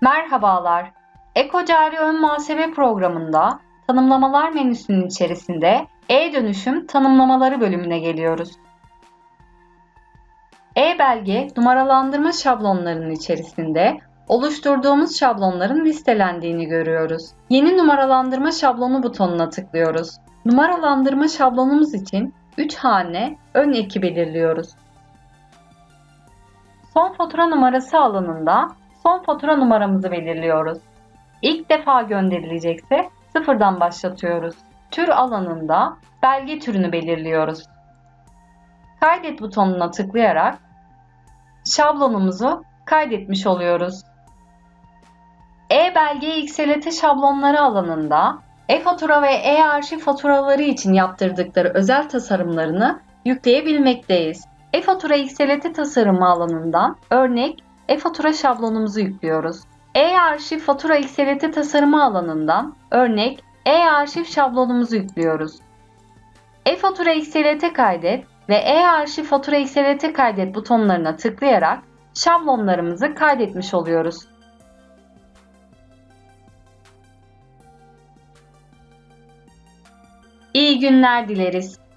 Merhabalar. Eko-Cari Ön Muhasebe programında tanımlamalar menüsünün içerisinde e-dönüşüm tanımlamaları bölümüne geliyoruz. E-belge numaralandırma şablonlarının içerisinde oluşturduğumuz şablonların listelendiğini görüyoruz. Yeni numaralandırma şablonu butonuna tıklıyoruz. Numaralandırma şablonumuz için 3 hane ön eki belirliyoruz. Son fatura numarası alanında son fatura numaramızı belirliyoruz. İlk defa gönderilecekse sıfırdan başlatıyoruz. Tür alanında belge türünü belirliyoruz. Kaydet butonuna tıklayarak şablonumuzu kaydetmiş oluyoruz. E-belge XLT şablonları alanında e-fatura ve e-arşiv faturaları için yaptırdıkları özel tasarımlarını yükleyebilmekteyiz. E-fatura XLT tasarımı alanından örnek e-fatura şablonumuzu yüklüyoruz. E-arşiv fatura XLT tasarımı alanından örnek e-arşiv şablonumuzu yüklüyoruz. E-fatura XLT kaydet ve e-arşiv fatura XLT kaydet butonlarına tıklayarak şablonlarımızı kaydetmiş oluyoruz. İyi günler dileriz.